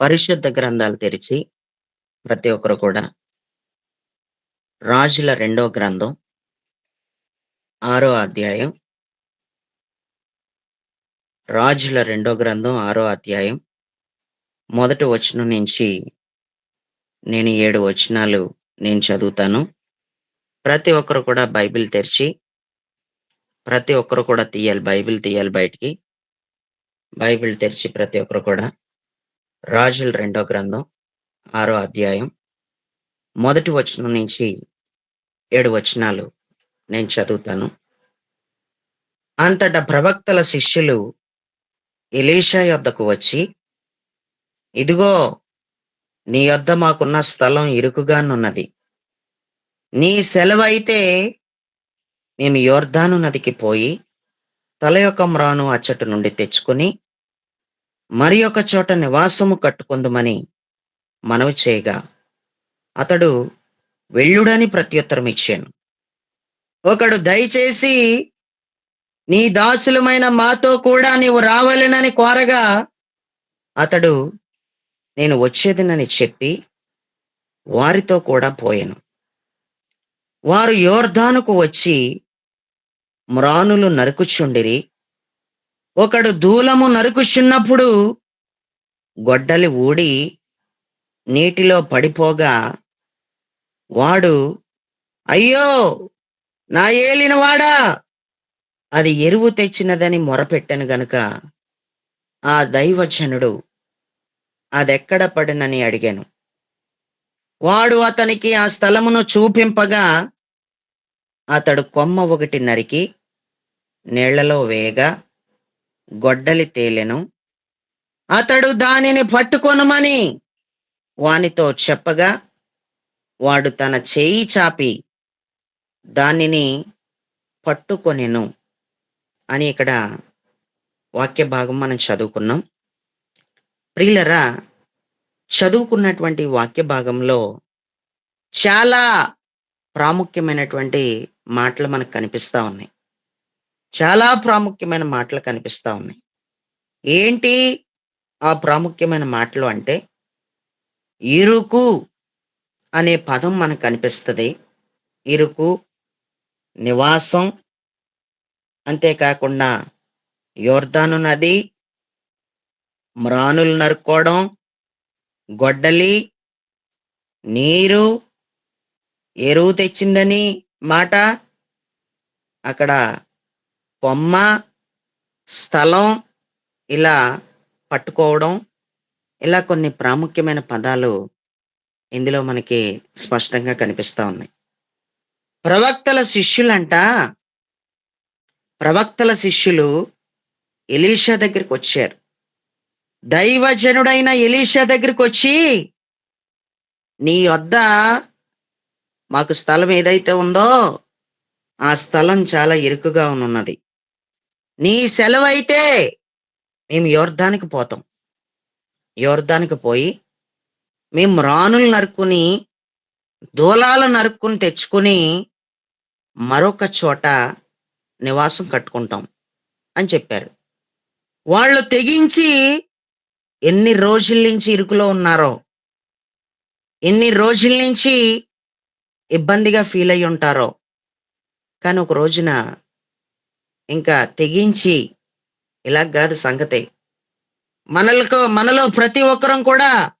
పరిశుద్ధ గ్రంథాలు తెరిచి ప్రతి ఒక్కరు కూడా రాజుల రెండో గ్రంథం ఆరో అధ్యాయం రాజుల రెండో గ్రంథం ఆరో అధ్యాయం మొదటి వచనం నుంచి నేను ఏడు వచనాలు నేను చదువుతాను. ప్రతి ఒక్కరు కూడా బైబిల్ తెరిచి ప్రతి ఒక్కరు కూడా తీయాలి బైబిల్ తీయాలి బయటికి. బైబిల్ తెరిచి ప్రతి ఒక్కరు కూడా రాజుల రెండో గ్రంథం ఆరో అధ్యాయం. మొదటి వచనం నుంచి ఏడు వచనాలు నేను చదువుతాను. అంతటా ప్రవక్తల శిష్యులు ఎలీషా యొద్దకు వచ్చి ఇదిగో నీ యొద్ద మాకున్న స్థలం ఇరుకుగానున్నది. నీ సెలవైతే మేము యోర్ధాను నదికి పోయి తల యొక్క మ్రాను అచ్చటి నుండి తెచ్చుకొని మరి ఒక చోట నివాసము కట్టుకుందుమని మనవి చేయగా అతడు వెళ్ళుడని ప్రత్యుత్తరం ఇచ్చాను. ఒకడు దయచేసి నీ దాసులమైన మాతో కూడా నీవు రావాలనని కోరగా అతడు నేను వచ్చేదినని చెప్పి వారితో కూడా పోయాను. వారు యోర్ధానుకు వచ్చి మ్రానులు నరుకుచుండిరి ఒకడు దూలము నరుకుచున్నప్పుడు గొడ్డలి ఊడి నీటిలో పడిపోగా వాడు అయ్యో నా ఏలినవాడా? అది ఎరువు తెచ్చినదని మొరపెట్టను గనుక. ఆ దైవజనుడు అదెక్కడ పడినని అడిగాను. వాడు అతనికి ఆ స్థలమును చూపింపగా అతడు కొమ్మ ఒకటి నరికి నీళ్ళలో వేయగా గొడ్డలి తేలెను. అతడు దానిని పట్టుకొనుమని వానితో చెప్పగా వాడు తన చేయి చాపి దానిని పట్టుకొనెను అని ఇక్కడ వాక్య భాగం మనం చదువుకున్నాం. ప్రియులరా చదువుకున్నటువంటి వాక్య భాగంలో చాలా ప్రాముఖ్యమైనటువంటి మాటలు మనకు కనిపిస్తా ఉన్నాయి. చాలా ప్రాముఖ్యమైన మాటలు కనిపిస్తా ఉన్నాయి. ఏంటి ఆ ప్రాముఖ్యమైన మాటలు అంటే ఇరుకు అనే పదం మనకు కనిపిస్తుంది. ఇరుకు నివాసం అంతేకాకుండా యోర్ధాను నది మ్రానులు నరుక్కోవడం గొడ్డలి నీరు ఎరువు తెచ్చిందని మాట. అక్కడ బొమ్మ స్థలం ఇలా పట్టుకోవడం ఇలా కొన్ని ప్రాముఖ్యమైన పదాలు ఇందులో మనకి స్పష్టంగా కనిపిస్తా ఉన్నాయి. ప్రవక్తల శిష్యులంట ప్రవక్తల శిష్యులు ఎలీషా దగ్గరికి వచ్చారు. దైవజనుడైన ఎలీషా దగ్గరికి వచ్చి నీ వద్ద మాకు స్థలం ఏదైతే ఉందో ఆ స్థలం చాలా ఇరుకుగా ఉన్నది. నీ సెలవైతే మేము యోర్ధానికి పోతాం. యోర్ధానికి పోయి మేము రాణులు నరుక్కుని దూలాలు నరుక్కుని తెచ్చుకుని మరొక చోట నివాసం కట్టుకుంటాం అని చెప్పారు. వాళ్ళు తెగించి ఎన్ని రోజుల నుంచి ఇరుకులో ఉన్నారో ఎన్ని రోజుల నుంచి ఇబ్బందిగా ఫీల్ అయి ఉంటారో కానీ ఒక రోజున ఇంకా తెగించి ఇలా కాదు సంగతి. మనలకు మనలో ప్రతి ఒక్కరం కూడా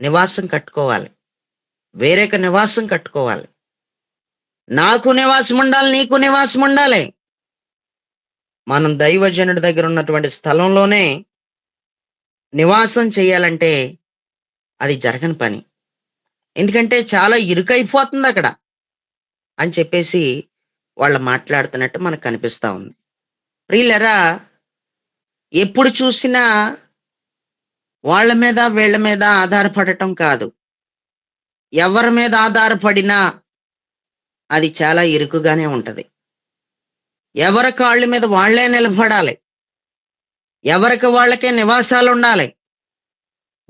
నివాసం కట్టుకోవాలి. వేరేక నివాసం కట్టుకోవాలి. నాకు నివాసం ఉండాలి నీకు నివాసం ఉండాలి. మనం దైవజనుడి దగ్గర ఉన్నటువంటి స్థలంలోనే నివాసం చేయాలంటే అది జరగని పని. ఎందుకంటే చాలా ఇరుకైపోతుంది అక్కడ అని చెప్పేసి వాళ్ళు మాట్లాడుతున్నట్టు మనకు కనిపిస్తూ ఉంది. ప్రియులరా ఎప్పుడు చూసినా వాళ్ళ మీద వీళ్ళ మీద ఆధారపడటం కాదు. ఎవరి మీద ఆధారపడినా అది చాలా ఇరుకుగానే ఉంటుంది. ఎవరి కాళ్ళ మీద వాళ్ళే నిలబడాలి. ఎవరికి వాళ్ళకే నివాసాలు ఉండాలి.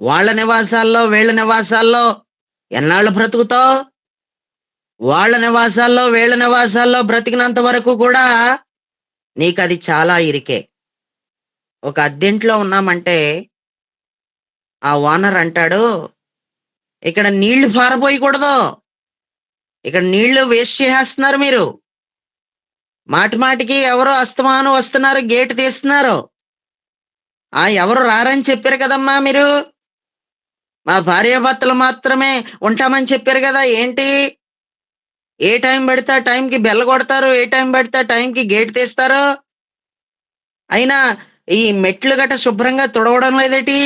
వాళ్ళ నివాసాల్లో వీళ్ళ నివాసాల్లో ఎన్నాళ్ళు బ్రతుకుతావు? వాళ్ళ నివాసాల్లో వీళ్ళ నివాసాల్లో బ్రతికినంత వరకు కూడా నీకు అది చాలా ఇరికే. ఒక అద్దెంట్లో ఉన్నామంటే ఆ ఓనర్ అంటాడు ఇక్కడ నీళ్ళు పారబోయకూడదు. ఇక్కడ నీళ్ళు వేస్ట్ చేసేస్తున్నారు మీరు. మాటి మాటికి ఎవరో అస్తమాను వస్తున్నారు గేట్ తీస్తున్నారు. ఆ ఎవరు రారని చెప్పారు కదమ్మా మీరు? మా భార్యాభర్తలు మాత్రమే ఉంటామని చెప్పారు కదా ఏంటి? ఏ టైం పడితే ఆ టైంకి బెల్ల కొడతారు ఏ టైం పడితే ఆ టైంకి గేట్ తీస్తారు? అయినా ఈ మెట్లు గట్ట శుభ్రంగా తుడవడం లేదేటి?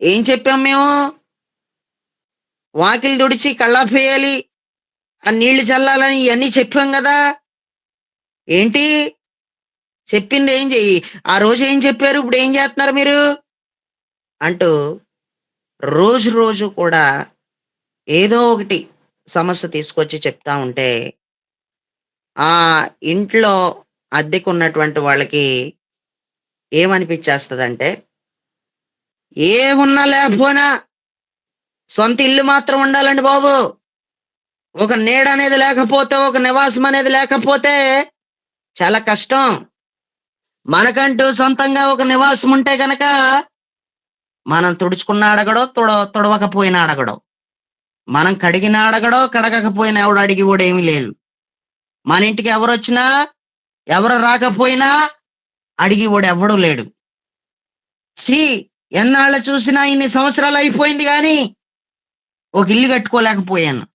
ఏం చెప్పాం మేము? వాకిలి తుడిచి కళ్ళాపేయాలి ఆ నీళ్ళు చల్లాలని ఇవన్నీ చెప్పాం కదా? ఏంటి? చెప్పింది ఏం చెయ్యి? ఆ రోజు ఏం చెప్పారు? ఇప్పుడు ఏం చేస్తున్నారు మీరు? అంటూ రోజు రోజు కూడా ఏదో ఒకటి సమస్య తీసుకొచ్చి చెప్తా ఉంటే ఆ ఇంట్లో అద్దెకున్నటువంటి వాళ్ళకి ఏమనిపించేస్తుందంటే ఏమున్నా లేకపోయినా సొంత ఇల్లు మాత్రం ఉండాలండి బాబు. ఒక నీడ అనేది లేకపోతే ఒక నివాసం అనేది లేకపోతే చాలా కష్టం. మనకంటూ సొంతంగా ఒక నివాసం ఉంటే గనక మనం తుడుచుకున్న అడగడో తుడ తుడవకపోయినా అడగడో. మనం కడిగిన అడగడో కడగకపోయినా ఎవడు అడిగి కూడా ఏమీ లేదు. మన ఇంటికి ఎవరు వచ్చినా ఎవరు రాకపోయినా అడిగి వాడు ఎవడు లేడు. సి ఎన్నాళ్ళ చూసినా ఇన్ని సంవత్సరాలు అయిపోయింది కానీ ఒక ఇల్లు కట్టుకోలేకపోయాను.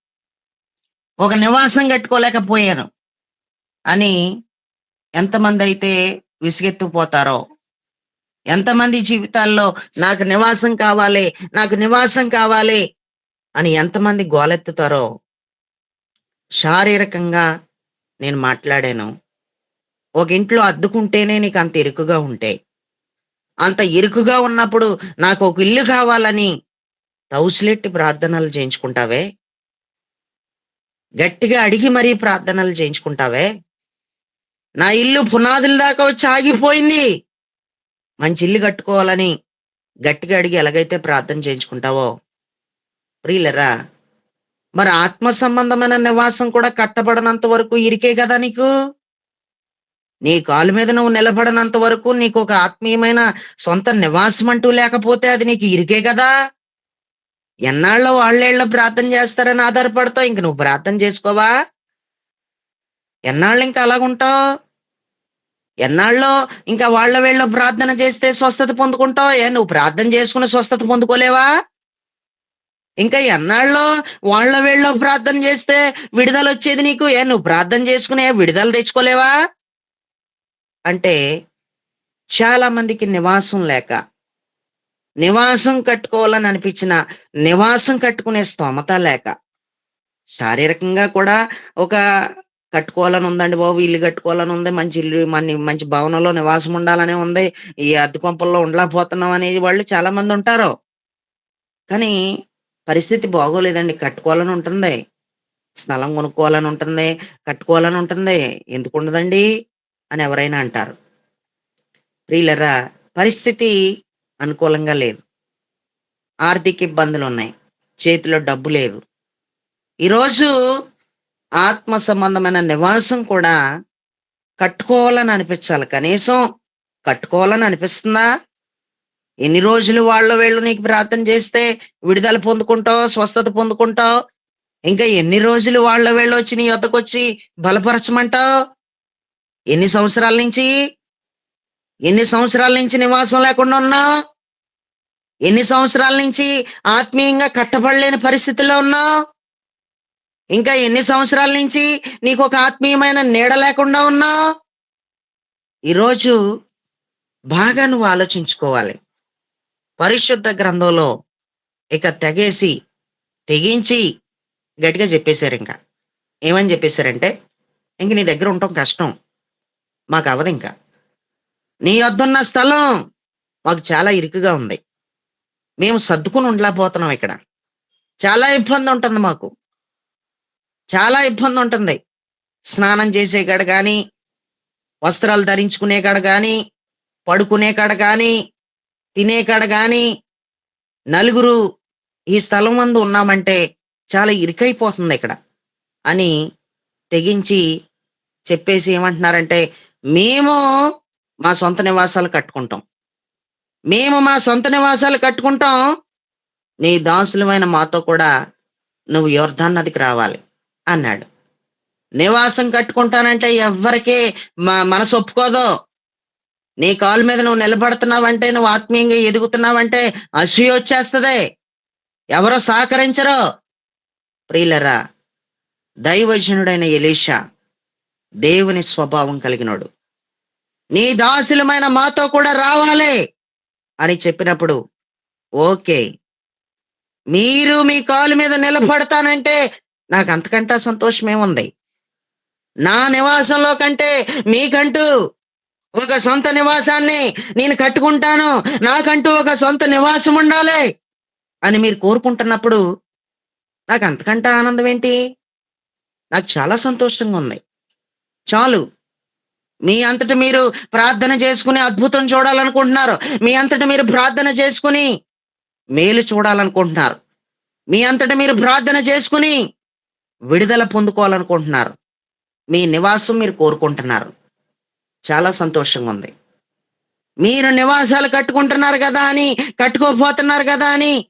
ఒక నివాసం కట్టుకోలేకపోయాను. అని ఎంతమంది అయితే విసిగెత్తుపోతారో ఎంతమంది జీవితాల్లో నాకు నివాసం కావాలి నాకు నివాసం కావాలి అని ఎంతమంది గోలెత్తుతారో శారీరకంగా నేను మాట్లాడాను. ఒక ఇంట్లో అద్దుకుంటేనే నీకు అంత ఇరుకుగా ఉంటే. అంత ఇరుకుగా ఉన్నప్పుడు నాకు ఒక ఇల్లు కావాలని తౌసులెట్టి ప్రార్థనలు చేయించుకుంటావే? గట్టిగా అడిగి మరీ ప్రార్థనలు చేయించుకుంటావే? నా ఇల్లు పునాదుల దాకా వచ్చి ఆగిపోయింది. మంచి ఇల్లు కట్టుకోవాలని గట్టిగా అడిగి ఎలాగైతే ప్రార్థన చేయించుకుంటావో ప్రియులరా మరి ఆత్మ సంబంధమైన నివాసం కూడా కట్టబడనంత వరకు ఇరికే కదా నీకు? నీ కాలు మీద నువ్వు నిలబడనంత వరకు నీకు ఒక ఆత్మీయమైన సొంత నివాసం అంటూ లేకపోతే అది నీకు ఇరికే కదా? ఎన్నాళ్ళో వాళ్ళేళ్ళ ప్రార్థన చేస్తారని ఆధారపడతావు ఇంక నువ్వు ప్రార్థన చేసుకోవా? ఎన్నాళ్ళు ఇంకా అలాగుంటావు ఎన్నాళ్ళో ఇంకా వాళ్ళ వీళ్ళ ప్రార్థన చేస్తే స్వస్థత పొందుకుంటావు? ఏ నువ్వు ప్రార్థన చేసుకుని స్వస్థత పొందుకోలేవా? ఇంకా ఎన్నాళ్ళో వాళ్ళ వీళ్ళో ప్రార్థన చేస్తే విడుదల వచ్చేది నీకు? ఏ నువ్వు ప్రార్థన చేసుకునే విడుదల తెచ్చుకోలేవా? అంటే చాలా మందికి నివాసం లేక నివాసం కట్టుకోవాలని అనిపించిన నివాసం కట్టుకునే స్తోమత లేక శారీరకంగా కూడా ఒక కట్టుకోవాలని ఉందండి బాబు ఇల్లు కట్టుకోవాలని ఉంది మంచి ఇల్లు మన మంచి భవనంలో నివాసం ఉండాలని ఉంది ఈ అద్దె కొంపల్లో ఉండలేకపోతున్నాం అనేది వాళ్ళు చాలా మంది ఉంటారు. కానీ పరిస్థితి బాగోలేదండి. కట్టుకోవాలని ఉంటుంది. స్థలం కొనుక్కోవాలని ఉంటుంది. కట్టుకోవాలని ఉంటుంది. ఎందుకు ఉండదండి? అని ఎవరైనా అంటారు. ప్రియులరా పరిస్థితి అనుకూలంగా లేదు. ఆర్థిక ఇబ్బందులు ఉన్నాయి. చేతిలో డబ్బు లేదు. ఈరోజు ఆత్మ సంబంధమైన నివాసం కూడా కట్టుకోవాలని అనిపించాలి. కనీసం కట్టుకోవాలని అనిపిస్తుందా? ఎన్ని రోజులు వాళ్ళ వీళ్ళు నీకు ప్రార్థన చేస్తే విడుదల పొందుకుంటావు స్వస్థత పొందుకుంటావు? ఇంకా ఎన్ని రోజులు వాళ్ళ వీళ్ళు వచ్చి నీ వద్దకు వచ్చి బలపరచమంటావు? ఎన్ని సంవత్సరాల నుంచి? ఎన్ని సంవత్సరాల నుంచి నివాసం లేకుండా ఉన్నావు? ఎన్ని సంవత్సరాల నుంచి ఆత్మీయంగా కట్టబడలేని పరిస్థితిలో ఉన్నావు? ఇంకా ఎన్ని సంవత్సరాల నుంచి నీకు ఒక ఆత్మీయమైన నీడ లేకుండా ఉన్నావు? ఈరోజు బాగా నువ్వు ఆలోచించుకోవాలి. పరిశుద్ధ గ్రంథంలో ఇక తెగేసి తెగించి గట్టిగా చెప్పేశారు ఇంకా. ఏమని చెప్పేశారంటే ఇంక నీ దగ్గర ఉండటం కష్టం. మాకు అవదు ఇంకా. నీ వద్దున్న స్థలం మాకు చాలా ఇరుకుగా ఉంది. మేము సర్దుకుని ఉండలేకపోతున్నాం ఇక్కడ. చాలా ఇబ్బంది ఉంటుంది మాకు. చాలా ఇబ్బంది ఉంటుంది. స్నానం చేసే కాడ కానీ వస్త్రాలు ధరించుకునే కాడ కానీ పడుకునే కాడ కానీ తినేకాడ కానీ నలుగురు ఈ స్థలం మందు ఉన్నామంటే చాలా ఇరుకైపోతుంది ఇక్కడ అని తెగించి చెప్పేసి ఏమంటున్నారంటే మేము మా సొంత నివాసాలు కట్టుకుంటాం. మేము మా సొంత నివాసాలు కట్టుకుంటాం. నీ దాసులమైన మాతో కూడా నువ్వు యోర్ధాన్ నదికి రావాలి అన్నాడు. నివాసం కట్టుకుంటానంటే ఎవ్వరికీ మా మనసు ఒప్పుకోదో. నీ కాలు మీద నువ్వు నిలబడుతున్నావంటే నువ్వు ఆత్మీయంగా ఎదుగుతున్నావంటే అసూయ వచ్చేస్తుంది. ఎవరో సహకరించరు? ప్రియులరా దైవజనుడైన ఎలీషా దేవుని స్వభావం కలిగినోడు. నీ దాసులమైన మాతో కూడా రావాలి అని చెప్పినప్పుడు ఓకే మీరు మీ కాలు మీద నిలబడతానంటే నాకు అంతకంటే సంతోషమేముంది? నా నివాసంలో కంటే మీకంటూ ఒక సొంత నివాసాన్ని నేను కట్టుకుంటాను. నాకంటూ ఒక సొంత నివాసం ఉండాలి అని మీరు కోరుకుంటున్నప్పుడు నాకు అంతకంటే ఆనందం ఏంటి? నాకు చాలా సంతోషంగా ఉంది. చాలు. మీ అంతట మీరు ప్రార్థన చేసుకుని అద్భుతం చూడాలనుకుంటున్నారు. మీ అంతట మీరు ప్రార్థన చేసుకుని మేలు చూడాలనుకుంటున్నారు. మీ అంతట మీరు ప్రార్థన చేసుకుని విడుదల పొందుకోవాలనుకుంటున్నారు. మీ నివాసం మీరు కోరుకుంటున్నారు. చాలా సంతోషంగా ఉంది మీరు నివాసాలు కట్టుకుంటున్నారు కదా అని కట్టుకోపోతున్నారు కదా అని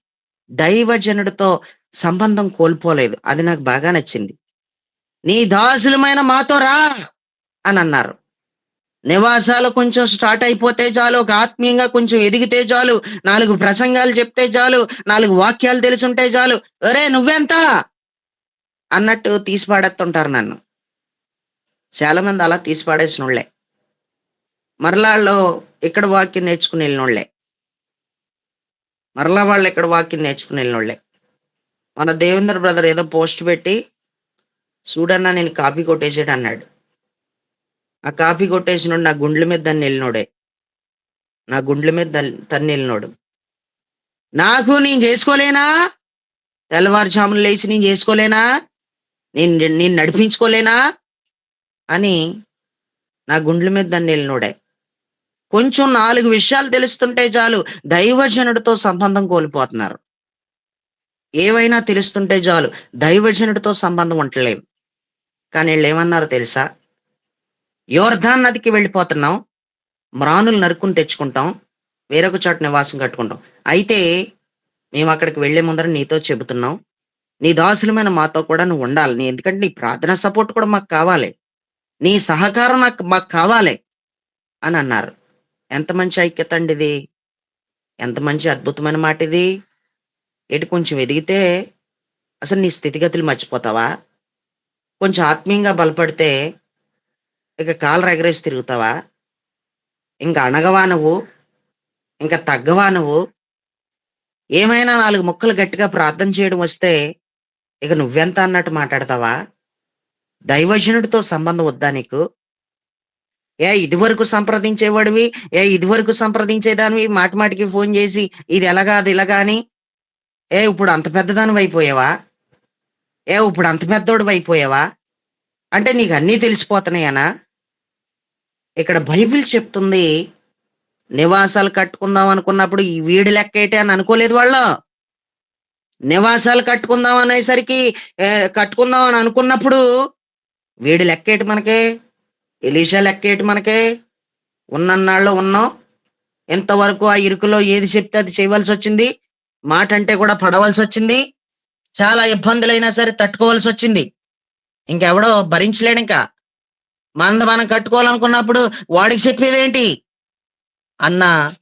దైవజనుడితో సంబంధం కోల్పోలేదు. అది నాకు బాగా నచ్చింది. నీ దాసులమైన మాతో రా అని అన్నారు నివాసాలు కొంచెం స్టార్ట్ అయిపోతే చాలు ఒక ఆత్మీయంగా కొంచెం ఎదిగితే చాలు నాలుగు ప్రసంగాలు చెప్తే చాలు నాలుగు వాక్యాలు తెలుసుంటే చాలు. ఒరే నువ్వెంత? అన్నట్టు తీసిపాడేస్తుంటారు నన్ను. చాలా మంది అలా తీసిపాడేసిన వాళ్ళే మరలా వాళ్ళు ఇక్కడ వాక్యం నేర్చుకుని వెళ్ళినోళ్ళే. మరలా వాళ్ళు ఇక్కడ వాక్యం నేర్చుకుని వెళ్ళినోళ్ళే. మన దేవేంద్ర బ్రదర్ ఏదో పోస్ట్ పెట్టి చూడన్నా నేను కాపీ కొట్టేసాడు అన్నాడు. ఆ కాపీ కొట్టేసినోడు నా గుండ్ల మీద దాన్ని వెళ్ళినోడే. నా గుండ్ల మీద తన్ని వెళ్ళినోడు. నాకు నేను చేసుకోలేనా? తెల్లవారుజామున లేచి నేను చేసుకోలేనా? నేను నేను నడిపించుకోలేనా? అని నా గుండ్ల మీద దాన్ని వెళ్ళినోడే. కొంచెం నాలుగు విషయాలు తెలుస్తుంటే చాలు దైవజనుడితో సంబంధం కోల్పోతున్నారు. ఏవైనా తెలుస్తుంటే చాలు దైవజనుడితో సంబంధం ఉండలేదు కానీ వీళ్ళు ఏమన్నారు తెలుసా? యోర్ధాన్ నదికి వెళ్ళిపోతున్నాం. మ్రానులు నరుకుని తెచ్చుకుంటాం. వేరొక చోట నివాసం కట్టుకుంటాం. అయితే మేము అక్కడికి వెళ్ళే ముందర నీతో చెబుతున్నాం. నీ దాసులమైన మాతో కూడా నువ్వు ఉండాలి. నీ ఎందుకంటే నీ ప్రార్థన సపోర్ట్ కూడా మాకు కావాలి. నీ సహకారం నాకు మాకు కావాలి అని అన్నారు. ఎంత మంచి ఐక్యత అండి ఇది ఎంత మంచి అద్భుతమైన మాట ఇది ఇటు కొంచెం ఎదిగితే అసలు నీ స్థితిగతులు మర్చిపోతావా? కొంచెం ఆత్మీయంగా బలపడితే ఇక కాలు ఎగరేసి తిరుగుతావా? ఇంకా అణగవా నువ్వు? ఇంకా తగ్గవా నువ్వు? ఏమైనా నాలుగు ముక్కలు గట్టిగా ప్రార్థన చేయడం వస్తే ఇక నువ్వెంత అన్నట్టు మాట్లాడతావా? దైవజనుడితో సంబంధం వద్దా నీకు? ఏ ఇది వరకు సంప్రదించేవాడివి? ఏ ఇది వరకు సంప్రదించేదానివి? మాటి మాటికి ఫోన్ చేసి ఇది ఎలాగా అది ఇలాగా అని. ఏ ఇప్పుడు అంత పెద్దదానివి అయిపోయావా? ఏ ఇప్పుడు అంత పెద్దోడు అయిపోయావా? అంటే నీకు అన్నీ తెలిసిపోతున్నాయనా? ఇక్కడ బైబిల్ చెప్తుంది నివాసాలు కట్టుకుందాం అనుకున్నప్పుడు ఈ వీడి లెక్క ఏంటి అని అనుకోలేదు వాళ్ళు. నివాసాలు కట్టుకుందాం అనేసరికి కట్టుకుందాం అని అనుకున్నప్పుడు వీడి లెక్కేటి మనకే? ఎలీషా లెక్కేటి మనకే? ఉన్నన్నాళ్ళు ఉన్నాం. ఎంతవరకు ఆ ఇరుకులో ఏది చెప్తే అది చేయవలసి వచ్చింది? మాట అంటే కూడా పడవలసి వచ్చింది. చాలా ఇబ్బందులైనా సరే తట్టుకోవాల్సి వచ్చింది. ఇంకెవడో భరించలేడు ఇంకా. మంద మనం కట్టుకోవాలనుకున్నప్పుడు వాడికి చెప్పేదేంటి అన్న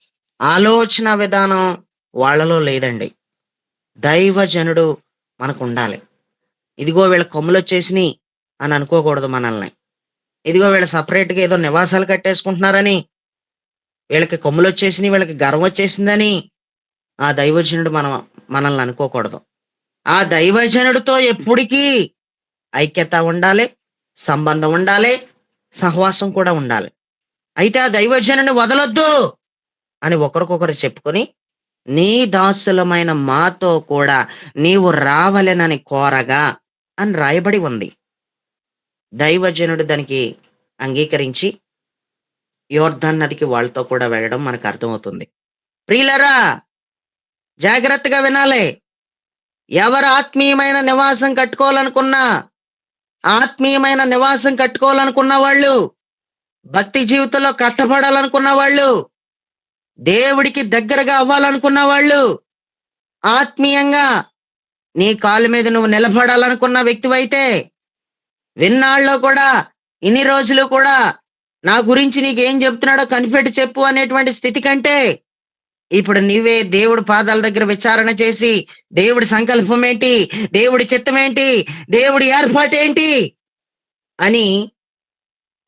ఆలోచన విధానం వాళ్ళలో లేదండి. దైవజనుడు మనకు ఉండాలి. ఇదిగో వీళ్ళ కొమ్ములు వచ్చేసినాయి అని అనుకోకూడదు మనల్ని. ఇదిగో వీళ్ళ సపరేట్గా ఏదో నివాసాలు కట్టేసుకుంటున్నారని వీళ్ళకి కొమ్ములు వచ్చేసినాయి వీళ్ళకి గర్వం వచ్చేసిందని ఆ దైవజనుడు మనం మనల్ని అనుకోకూడదు. ఆ దైవజనుడితో ఎప్పటికీ ఐక్యత ఉండాలి సంబంధం ఉండాలి సహవాసం కూడా ఉండాలి. అయితే ఆ దైవజనుని వదలొద్దు అని ఒకరికొకరు చెప్పుకొని నీ దాసులమైన మాతో కూడా నీవు రావలెనని కోరగా అని రాయబడి ఉంది. దైవజనుడు దానికి అంగీకరించి యోర్ధన్ నదికి వాళ్ళతో కూడా వెళ్ళడం మనకు అర్థమవుతుంది. ప్రియులరా జాగ్రత్తగా వినాలి. ఎవరు ఆత్మీయమైన నివాసం కట్టుకోవాలనుకున్నా ఆత్మీయమైన నివాసం కట్టుకోవాలనుకున్న వాళ్ళు భక్తి జీవితంలో కట్టబడాలనుకున్న వాళ్ళు దేవుడికి దగ్గరగా అవ్వాలనుకున్న వాళ్ళు ఆత్మీయంగా నీ కాలు మీద నువ్వు నిలబడాలనుకున్న వ్యక్తివైతే విన్నాళ్ళలో కూడా ఇన్ని రోజులు కూడా నా గురించి నీకేం చెప్తున్నాడో కనిపెట్టి చెప్పు అనేటువంటి స్థితి కంటే ఇప్పుడు నీవే దేవుడు పాదాల దగ్గర విచారణ చేసి దేవుడి సంకల్పం ఏంటి దేవుడి చిత్తం ఏంటి దేవుడి ఏర్పాటు ఏంటి అని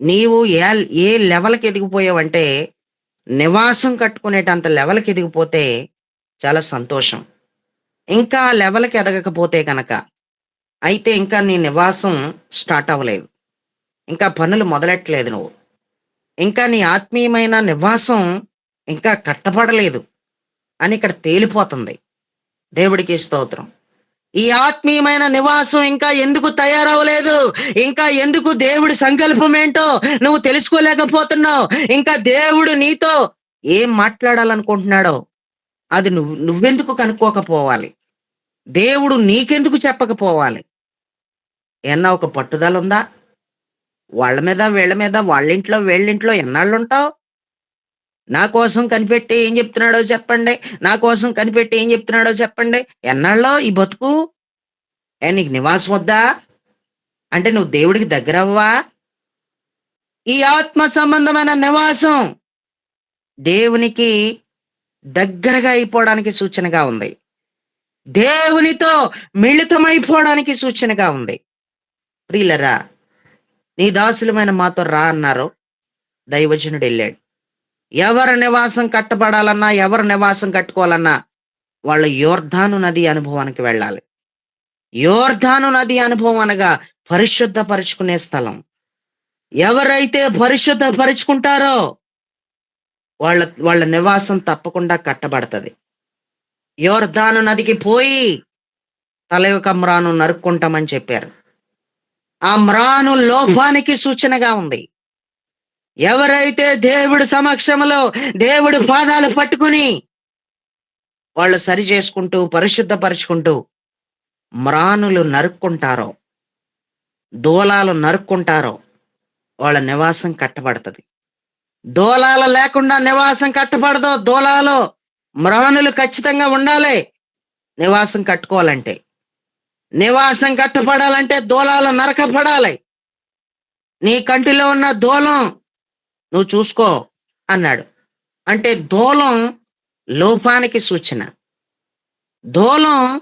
నీవు ఏ ఏ లెవెల్కి ఎదిగిపోయావంటే నివాసం కట్టుకునేటంత లెవెల్కి ఎదిగిపోతే చాలా సంతోషం. ఇంకా లెవెల్కి ఎదగకపోతే కనుక అయితే ఇంకా నీ నివాసం స్టార్ట్ అవ్వలేదు. ఇంకా పనులు మొదలెట్టలేదు నువ్వు. ఇంకా నీ ఆత్మీయమైన నివాసం ఇంకా కట్టబడలేదు అని ఇక్కడ తేలిపోతుంది. దేవుడికి స్తోత్రం. ఈ ఆత్మీయమైన నివాసం ఇంకా ఎందుకు తయారవ్వలేదు? ఇంకా ఎందుకు దేవుడి సంకల్పం ఏంటో నువ్వు తెలుసుకోలేకపోతున్నావు? ఇంకా దేవుడు నీతో ఏం మాట్లాడాలనుకుంటున్నాడో అది నువ్వు నువ్వెందుకు కనుక్కోకపోవాలి? దేవుడు నీకెందుకు చెప్పకపోవాలి? ఏమన్నా ఒక పట్టుదల ఉందా వాళ్ళ మీద వీళ్ళ మీద వాళ్ళింట్లో వీళ్ళింట్లో ఎన్నాళ్ళు ఉంటావు నా కోసం కనిపెట్టి ఏం చెప్తున్నాడో చెప్పండి. నా కోసం కనిపెట్టి ఏం చెప్తున్నాడో చెప్పండి. ఎన్నాళ్ళో ఈ బతుకు? ఏ నీకు నివాసం వద్దా? అంటే నువ్వు దేవుడికి దగ్గర అవ్వా ఈ ఆత్మ సంబంధమైన నివాసం దేవునికి దగ్గరగా అయిపోవడానికి సూచనగా ఉంది. దేవునితో మిళితమైపోవడానికి సూచనగా ఉంది. ప్రియులరా నీ దాసులమైన మాతో రా అన్నారు. దైవజనుడు వెళ్ళాడు ఎవరి నివాసం కట్టబడాలన్నా ఎవరి నివాసం కట్టుకోవాలన్నా వాళ్ళ యోర్ధాను నది అనుభవానికి వెళ్ళాలి. యోర్ధాను నది అనుభవం అనగా పరిశుద్ధపరుచుకునే స్థలం. ఎవరైతే పరిశుద్ధపరుచుకుంటారో వాళ్ళ వాళ్ళ నివాసం తప్పకుండా కట్టబడుతుంది. యోర్ధాను నదికి పోయి తల యొక్క మ్రాను నరుక్కుంటామని చెప్పారు. ఆ మ్రాను లోపానికి సూచనగా ఉంది. ఎవరైతే దేవుడు సమక్షంలో దేవుడి పాదాలు పట్టుకుని వాళ్ళు సరి చేసుకుంటూ పరిశుద్ధపరుచుకుంటూ మ్రానులు నరుక్కుంటారో దూలాలు నరుక్కుంటారో వాళ్ళ నివాసం కట్టబడుతుంది. దూలాలు లేకుండా నివాసం కట్టబడదు దూలాలో మ్రవణులు ఖచ్చితంగా ఉండాలి. నివాసం కట్టుకోవాలంటే. నివాసం కట్టపడాలంటే దూలాలు నరకపడాలి. నీ కంటిలో ఉన్న దూలం నువ్వు చూసుకో అన్నాడు. అంటే దూలం లోపానికి సూచన. దూలం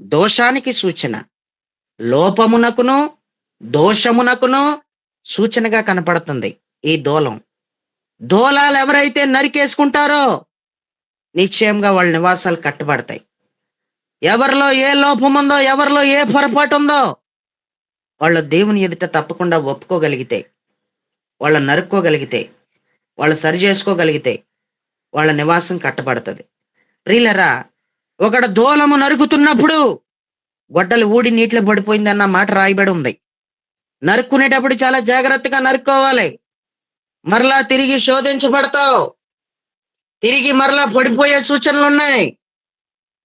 దోషానికి సూచన. లోపమునకును దోషమునకును సూచనగా కనపడుతుంది ఈ దూలం. దూలాలు ఎవరైతే నరికేసుకుంటారో నిశ్చయంగా వాళ్ళ నివాసాలు కట్టబడతాయి. ఎవరిలో ఏ లోపం ఉందో ఎవరిలో ఏ పొరపాటు ఉందో వాళ్ళు దేవుని ఎదుట తప్పకుండా ఒప్పుకోగలిగితే వాళ్ళ నరుక్కోగలిగితే వాళ్ళు సరి చేసుకోగలిగితే వాళ్ళ నివాసం కట్టబడుతుంది. ప్రియులరా ఒకడు దూలము నరుకుతున్నప్పుడు గొడ్డలు ఊడి నీటిలో పడిపోయిందన్న మాట రాయబడి ఉంది. నరుక్కునేటప్పుడు చాలా జాగ్రత్తగా నరుక్కోవాలి. మరలా తిరిగి శోధించబడతావు. తిరిగి మరలా పడిపోయే సూచనలు ఉన్నాయి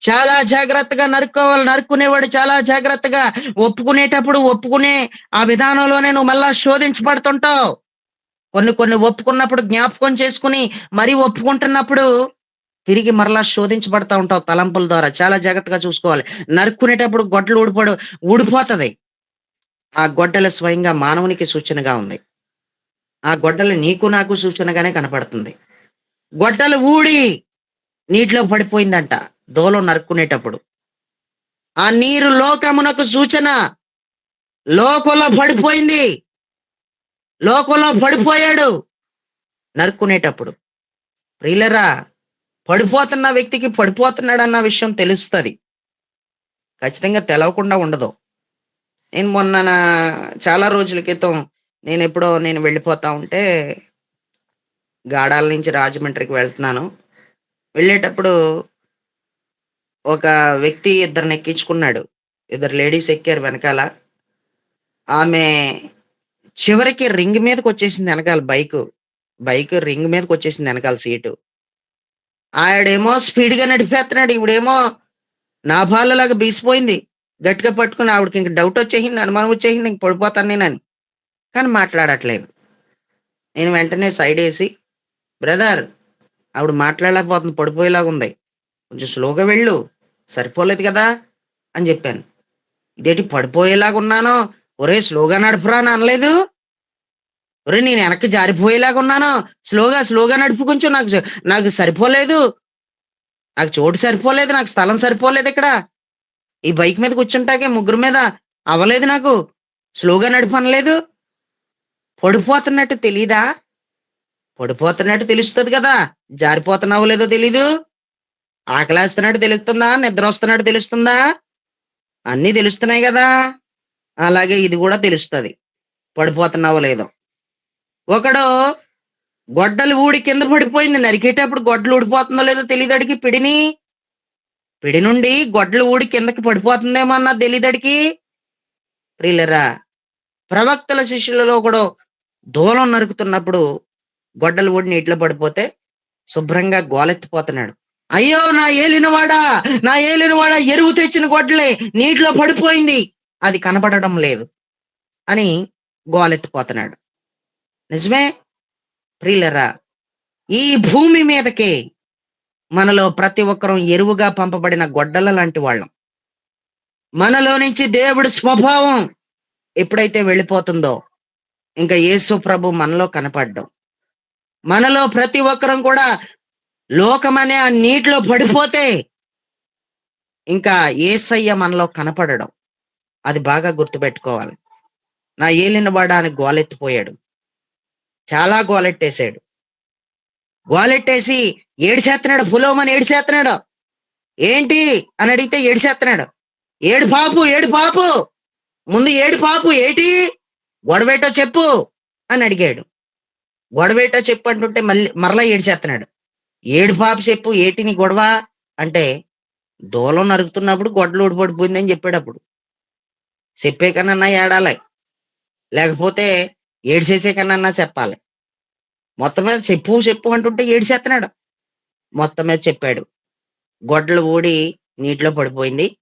చాలా జాగ్రత్తగా నరుక్కోవాలి నరుక్కునేవాడు చాలా జాగ్రత్తగా ఒప్పుకునేటప్పుడు ఒప్పుకునే ఆ విధానంలోనే నువ్వు మళ్ళా శోధించబడుతుంటావు. కొన్ని కొన్ని ఒప్పుకున్నప్పుడు జ్ఞాపకం చేసుకుని మరీ ఒప్పుకుంటున్నప్పుడు తిరిగి మరలా శోధించబడతా ఉంటావు తలంపుల ద్వారా. చాలా జాగ్రత్తగా చూసుకోవాలి. నరుక్కునేటప్పుడు గొడ్డలు ఊడిపోడు ఊడిపోతుంది. ఆ గొడ్డల స్వయంగా మానవునికి సూచనగా ఉంది. ఆ గొడ్డలు నీకు నాకు సూచనగానే కనపడుతుంది. గొడ్డలు ఊడి నీటిలో పడిపోయిందంట. దోలం నరుక్కునేటప్పుడు. ఆ నీరు లోకమునకు సూచన. లోకంలో పడిపోయింది. లోకంలో పడిపోయాడు. నరుక్కునేటప్పుడు. ప్రియులరా పడిపోతున్న వ్యక్తికి పడిపోతున్నాడు అన్న విషయం తెలుస్తుంది. ఖచ్చితంగా తెలవకుండా ఉండదు. నేను మొన్న నా- చాలా రోజుల క్రితం నేను ఎప్పుడో నేను వెళ్ళిపోతా ఉంటే గాడాల నుంచి రాజమండ్రికి వెళ్తున్నాను. వెళ్ళేటప్పుడు ఒక వ్యక్తి ఇద్దరిని ఎక్కించుకున్నాడు. ఇద్దరు లేడీస్ ఎక్కారు వెనకాల. ఆమె చివరికి రింగ్ మీదకి వచ్చేసింది వెనకాల బైక్. బైక్ రింగ్ మీదకి వచ్చేసింది వెనకాల సీటు. ఆయడేమో స్పీడ్గా నడిపేస్తున్నాడు. ఇవిడేమో నా బాలలాగా బీసిపోయింది. గట్టిగా పట్టుకుని ఆవిడకి ఇంక డౌట్ వచ్చేసింది అనుమానం వచ్చేసింది ఇంక పడిపోతాను నేనని. కానీ మాట్లాడట్లేదు. నేను వెంటనే సైడ్ వేసి బ్రదర్ ఆవిడ మాట్లాడలేకపోతుంది పడిపోయేలాగా ఉంది. కొంచెం స్లోగా వెళ్ళు. సరిపోలేదు కదా? అని చెప్పాను. ఇదేంటి పడిపోయేలాగా ఉన్నాను? ఒరే స్లోగా నడుపురా అని అనలేదు? ఒరే నేను వెనక్కి జారిపోయేలాగా ఉన్నాను? స్లోగా స్లోగా నడుపు కొంచెం. నాకు నాకు సరిపోలేదు. నాకు చోటు సరిపోలేదు నాకు స్థలం సరిపోలేదు ఇక్కడ. ఈ బైక్ మీద కూర్చుంటాకే ముగ్గురు మీద అవ్వలేదు నాకు. స్లోగా నడుపు అనలేదు. పడిపోతున్నట్టు తెలీదా? పడిపోతున్నట్టు తెలుస్తుంది కదా. జారిపోతున్నావో లేదో తెలీదు. ఆకలేస్తున్నట్టు తెలుస్తుందా? నిద్ర వస్తున్నట్టు తెలుస్తుందా? అన్నీ తెలుస్తున్నాయి కదా. అలాగే ఇది కూడా తెలుస్తుంది. పడిపోతున్నావో లేదో. ఒకడు గొడ్డలు ఊడి కింద పడిపోయింది. నరికేటప్పుడు గొడ్డలు ఊడిపోతుందో లేదో తెలియదడికి పిడిని. పిడి నుండి గొడ్డలు ఊడి కిందకి పడిపోతుందేమో అన్న తెలియదడికి ప్రియులరా ప్రవక్తల శిష్యులలో కూడా దూలం నరుకుతున్నప్పుడు గొడ్డలు ఊడి నీటిలో పడిపోతే శుభ్రంగా గోలెత్తిపోతున్నాడు. అయ్యో నా ఏలినవాడా నా ఏలినవాడా ఎరువు తెచ్చిన గొడ్డలే నీటిలో పడిపోయింది. అది కనపడడం లేదు అని గోలెత్తిపోతున్నాడు. నిజమే ప్రియులరా ఈ భూమి మీదకే మనలో ప్రతి ఒక్కరం ఎరువుగా పంపబడిన గొడ్డల లాంటి వాళ్ళం. మనలో నుంచి దేవుడి స్వభావం ఎప్పుడైతే వెళ్ళిపోతుందో ఇంకా యేసు ప్రభు మనలో కనపడ్డం. మనలో ప్రతి ఒక్కరం కూడా లోకమనే ఆ నీటిలో పడిపోతే ఇంకా ఏసయ్య మనలో కనపడడం. అది బాగా గుర్తుపెట్టుకోవాలి. నా ఏలిన వాడ గోలెత్తిపోయాడు. చాలా గోలెట్టేశాడు. గోలెట్టేసి ఏడిసేస్తున్నాడు పులోమని ఏడిసేస్తున్నాడు ఏంటి అని అడిగితే ఏడిసేస్తున్నాడు ఏడు పాపు ఏడు పాపు. ముందు ఏడు పాపు ఏటి? గొడవేటో చెప్పు అని అడిగాడు. గొడవేటో చెప్పు అంటుంటే మళ్ళీ మరలా ఏడిచేస్తున్నాడు ఏడు పాప చెప్పు ఏటిని గొడవ? అంటే దూలం నరుకుతున్నప్పుడు గొడ్డలు ఊడిపడిపోయిందని చెప్పాడు అప్పుడు చెప్పే కన్నా ఏడాలి. లేకపోతే ఏడిసేసే కన్నా చెప్పాలి. మొత్తం మీద చెప్పు చెప్పు అంటుంటే ఏడిసేస్తున్నాడు మొత్తం మీద చెప్పాడు. గొడ్డలు ఊడి నీటిలో పడిపోయింది.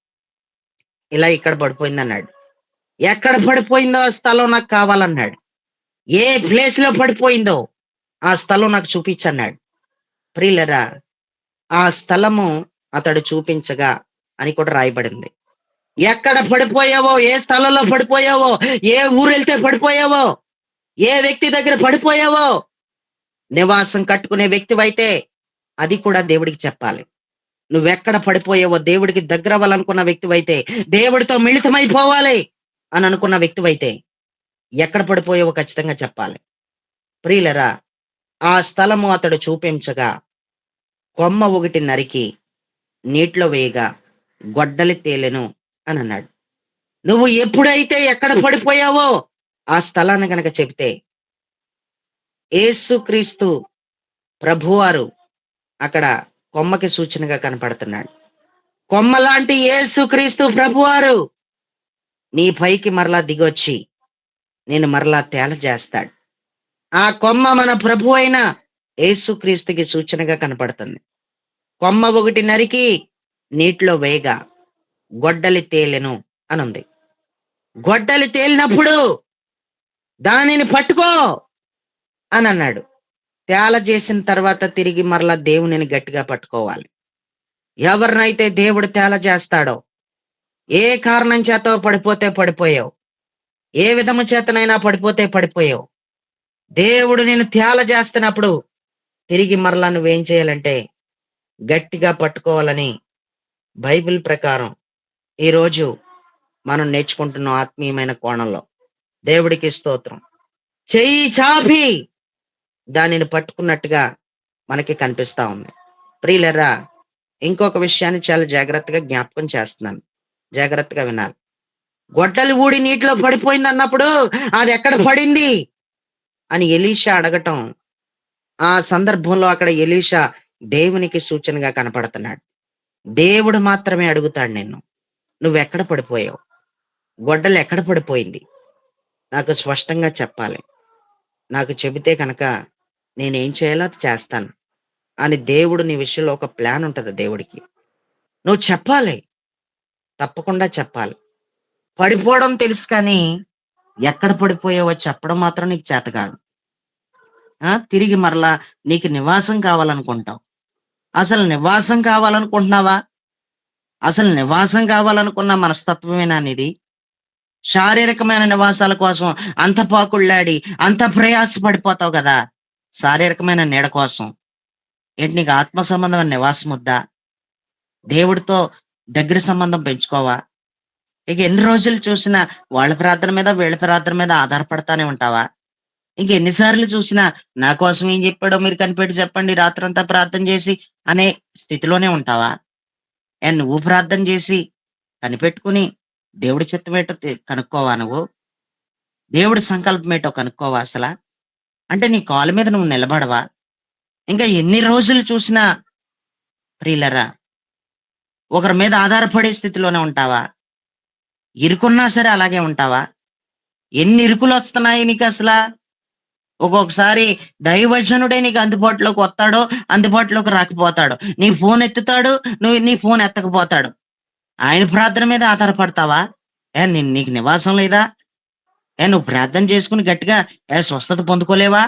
ఇలా ఇక్కడ పడిపోయింది అన్నాడు ఎక్కడ పడిపోయిందో స్థలం నాకు కావాలన్నాడు. ఏ ప్లేస్లో పడిపోయిందో ఆ స్థలం నాకు చూపించన్నాడు. ప్రియులరా ఆ స్థలము అతడు చూపించగా అని కూడా రాయబడింది. ఎక్కడ పడిపోయావో ఏ స్థలంలో పడిపోయావో ఏ ఊరు వెళ్తే పడిపోయావో ఏ వ్యక్తి దగ్గర పడిపోయావో నివాసం కట్టుకునే వ్యక్తివైతే అది కూడా దేవుడికి చెప్పాలి. నువ్వెక్కడ పడిపోయావో దేవుడికి దగ్గర అవ్వాలనుకున్న వ్యక్తివైతే దేవుడితో మిళితమైపోవాలి అని అనుకున్న వ్యక్తివైతే ఎక్కడ పడిపోయావో ఖచ్చితంగా చెప్పాలి. ప్రియులరా ఆ స్థలము అతడు చూపించగా కొమ్మ ఒకటి నరికి నీటిలో వేయగా గొడ్డలి తేలెను అని అన్నాడు. నువ్వు ఎప్పుడైతే ఎక్కడ పడిపోయావో ఆ స్థలాన్ని గనక చెబితే ఏసుక్రీస్తు ప్రభువారు అక్కడ కొమ్మకి సూచనగా కనపడుతున్నాడు. కొమ్మ లాంటి ఏసుక్రీస్తు ప్రభువారు నీ పైకి మరలా దిగొచ్చి నేను మరలా తేల చేస్తాడు ఆ కొమ్మ మన ప్రభు అయిన ఏసుక్రీస్తుకి సూచనగా కనపడుతుంది. కొమ్మ ఒకటి నరికి నీటిలో వేయగా గొడ్డలి తేలెను అనుంది. గొడ్డలి తేలినప్పుడు దానిని పట్టుకో అని అన్నాడు తేల చేసిన తర్వాత తిరిగి మరలా దేవునిని గట్టిగా పట్టుకోవాలి. ఎవరినైతే దేవుడు తేల చేస్తాడో ఏ కారణం చేత పడిపోతే పడిపోయావు? ఏ విధము చేతనైనా పడిపోతే పడిపోయావు. దేవుడు నేను త్యాల చేస్తున్నప్పుడు తిరిగి మరలా నువ్వేం చేయాలంటే గట్టిగా పట్టుకోవాలని బైబిల్ ప్రకారం ఈరోజు మనం నేర్చుకుంటున్న ఆత్మీయమైన కోణంలో దేవుడికి స్తోత్రం. చెయ్యి చాపి దానిని పట్టుకున్నట్టుగా మనకి కనిపిస్తా ఉంది. ప్రియులరా ఇంకొక విషయాన్ని చాలా జాగ్రత్తగా జ్ఞాపకం చేస్తున్నాను. జాగ్రత్తగా వినాలి. గొడ్డలి ఊడి నీటిలో పడిపోయింది అన్నప్పుడు అది ఎక్కడ పడింది? అని ఎలీషా అడగటం ఆ సందర్భంలో అక్కడ ఎలీషా దేవునికి సూచనగా కనపడుతున్నాడు. దేవుడు మాత్రమే అడుగుతాడు నిన్ను. నువ్వెక్కడ పడిపోయావు? గొడ్డలు ఎక్కడ పడిపోయింది? నాకు స్పష్టంగా చెప్పాలి. నాకు చెబితే కనుక నేనేం చేయాలో అది చేస్తాను. అని దేవుడు నీ విషయంలో ఒక ప్లాన్ ఉంటుంది దేవుడికి. నువ్వు చెప్పాలి. తప్పకుండా చెప్పాలి. పడిపోవడం తెలుసు కానీ ఎక్కడ పడిపోయావో చెప్పడం మాత్రం నీకు చేత కాదు. తిరిగి మరలా నీకు నివాసం కావాలనుకుంటావు. అసలు నివాసం కావాలనుకుంటున్నావా? అసలు నివాసం కావాలనుకున్న మనస్తత్వమేనా అనేది శారీరకమైన నివాసాల కోసం అంత పాకుళ్ళాడి అంత ప్రయాస పడిపోతావు కదా? శారీరకమైన నీడ కోసం. ఏంటి నీకు ఆత్మ సంబంధమైన నివాసం వద్దా? దేవుడితో దగ్గర సంబంధం పెంచుకోవా? ఇక ఎన్ని రోజులు చూసినా వాళ్ళ ప్రార్థన మీద వీళ్ళ ప్రార్థన మీద ఆధారపడతానే ఉంటావా? ఇంక ఎన్నిసార్లు చూసినా నా కోసం ఏం చెప్పాడో మీరు కనిపెట్టి చెప్పండి రాత్రంతా ప్రార్థన చేసి అనే స్థితిలోనే ఉంటావా? ఏ నువ్వు ప్రార్థన చేసి కనిపెట్టుకుని దేవుడి చిత్తం ఏంటో కనుక్కోవా నువ్వు? దేవుడి సంకల్పం ఏంటో కనుక్కోవా అసలు? అంటే నీ కాలు మీద నువ్వు నిలబడవా? ఇంకా ఎన్ని రోజులు చూసినా ప్రియులరా ఒకరి మీద ఆధారపడే స్థితిలోనే ఉంటావా? ఇరుకున్నా సరే అలాగే ఉంటావా? ఎన్ని ఇరుకులు వస్తున్నాయి నీకు అసలు? ఒక్కొక్కసారి దైవజనుడే నీకు అందుబాటులోకి వస్తాడో అందుబాటులోకి రాకపోతాడు. నీ ఫోన్ ఎత్తుతాడు నువ్వు నీ ఫోన్ ఎత్తకపోతాడు. ఆయన ప్రార్థన మీద ఆధారపడతావా? ఏ నీ- నీకు నివాసం లేదా? ఏ నువ్వు ప్రార్థన చేసుకుని గట్టిగా ఏ స్వస్థత పొందుకోలేవా?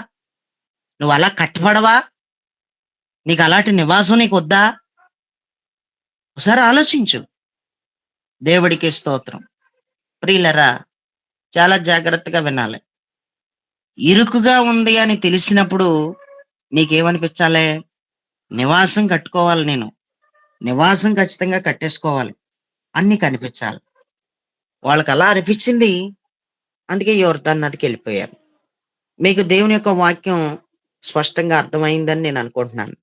నువ్వు అలా కట్టపడవా నీకు అలాంటి నివాసం నీకు వద్దా? ఒకసారి ఆలోచించు. దేవుడికి స్తోత్రం. ప్రియులరా చాలా జాగ్రత్తగా వినాలి. ఇరుకుగా ఉంది అని తెలిసినప్పుడు నీకేమనిపించాలి? నివాసం కట్టుకోవాలి నేను. నివాసం ఖచ్చితంగా కట్టేసుకోవాలి. అన్ని కనిపించాలి. వాళ్ళకి అలా అనిపించింది. అందుకే యోర్దాన్ నదికి వెళ్ళిపోయారు మీకు దేవుని యొక్క వాక్యం స్పష్టంగా అర్థమైందని నేను అనుకుంటున్నాను.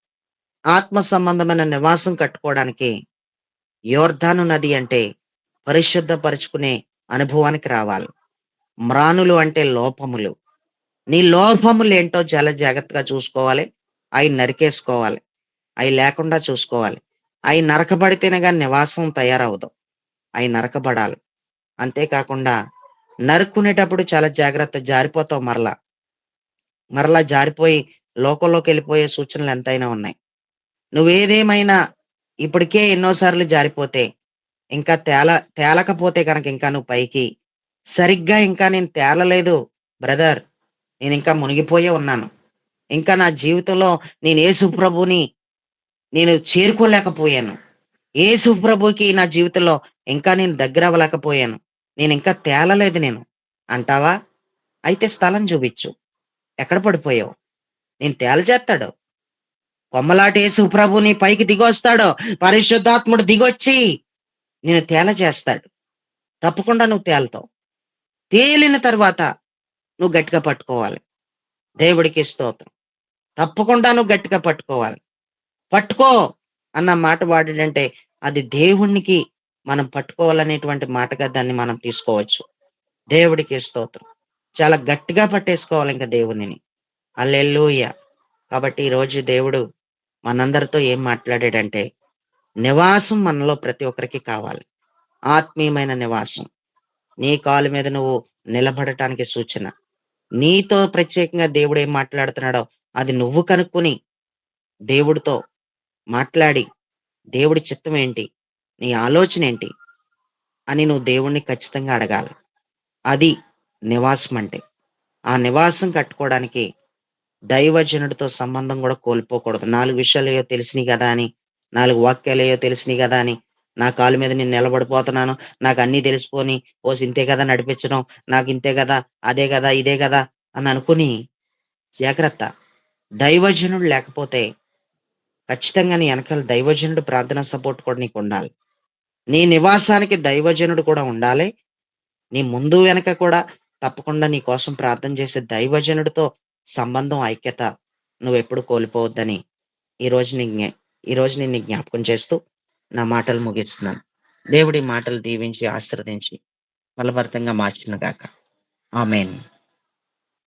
ఆత్మ సంబంధమైన నివాసం కట్టుకోవడానికి యోర్ధాను నది అంటే పరిశుద్ధపరుచుకునే అనుభవానికి రావాలి. మ్రానులు అంటే లోపములు. నీ లోపములు ఏంటో చాలా జాగ్రత్తగా చూసుకోవాలి. అవి నరికేసుకోవాలి. అవి లేకుండా చూసుకోవాలి. అవి నరకబడితేనే కానీ నివాసం తయారవదు. అవి నరకబడాలి. అంతేకాకుండా నరుక్కునేటప్పుడు చాలా జాగ్రత్త జారిపోతావు మరలా. మరలా జారిపోయి లోకంలోకి వెళ్ళిపోయే సూచనలు ఎంతైనా ఉన్నాయి. నువ్వేదేమైనా ఇప్పటికే ఎన్నోసార్లు జారిపోతే ఇంకా తేల తేలకపోతే కనుక ఇంకా నువ్వు పైకి. సరిగ్గా ఇంకా నేను తేలలేదు బ్రదర్. నేను ఇంకా మునిగిపోయే ఉన్నాను. ఇంకా నా జీవితంలో నేను ఏ సుప్రభుని నేను చేరుకోలేకపోయాను. ఏ సుప్రభుకి నా జీవితంలో ఇంకా నేను దగ్గర అవ్వలేకపోయాను నేను ఇంకా తేలలేదు నేను. అంటావా? అయితే స్థలం చూపించు. ఎక్కడ పడిపోయావు? నేను తేల్చేస్తాడు కొమ్మలాటి యేసు పైకి దిగొస్తాడు. పరిశుద్ధాత్ముడు దిగొచ్చి నేను తేల చేస్తాడు. తప్పకుండా నువ్వు తేలుతావు. తేలిన తర్వాత నువ్వు గట్టిగా పట్టుకోవాలి. దేవుడికి స్తోత్రం. తప్పకుండా నువ్వు గట్టిగా పట్టుకోవాలి. పట్టుకో అన్న మాట వాడాడంటే అది దేవునికి మనం పట్టుకోవాలనేటువంటి మాటగా దాన్ని మనం తీసుకోవచ్చు. దేవుడికి స్తోత్రం. చాలా గట్టిగా పట్టేసుకోవాలి ఇంకా దేవునిని. అల్లెల్లుయ కాబట్టి ఈరోజు రోజు దేవుడు మనందరితో ఏం మాట్లాడాడంటే నివాసం మనలో ప్రతి ఒక్కరికి కావాలి. ఆత్మీయమైన నివాసం. నీ కాలు మీద నువ్వు నిలబడటానికి సూచన. నీతో ప్రత్యేకంగా దేవుడు ఏం మాట్లాడుతున్నాడో అది నువ్వు కనుక్కొని దేవుడితో మాట్లాడి దేవుడి చిత్తం ఏంటి? నీ ఆలోచన ఏంటి? అని నువ్వు దేవుణ్ణి ఖచ్చితంగా అడగాలి. అది నివాసం అంటే. ఆ నివాసం కట్టుకోవడానికి దైవజనుడితో సంబంధం కూడా కోల్పోకూడదు. నాలుగు విషయాలు తెలిసినాయి కదా అని నాలుగు వాక్యాలు ఏయో తెలిసినాయి కదా అని. నా కాలు మీద నేను నిలబడిపోతున్నాను. నాకు అన్ని తెలిసిపోని ఓ ఇంతే కదా నడిపించడం నాకు ఇంతే కదా అదే కదా ఇదే కదా అని అనుకుని జాగ్రత్త. దైవజనుడు లేకపోతే ఖచ్చితంగా నీ వెనకాల దైవజనుడు ప్రార్థన సపోర్ట్ కూడా నీకు ఉండాలి. నీ నివాసానికి దైవజనుడు కూడా ఉండాలి. నీ ముందు వెనక కూడా తప్పకుండా నీ కోసం ప్రార్థన చేసే దైవజనుడితో సంబంధం ఐక్యత నువ్వు ఎప్పుడు కోల్పోవద్దని ఈ రోజు నీ ఈరోజు ఈ రోజు నేను జ్ఞాపకం చేస్తూ నా మాటలు ముగిస్తున్నాను. దేవుడి మాటలు దీవించి ఆశ్రదించి బలభరితంగా మార్చును గాక ఆమెను.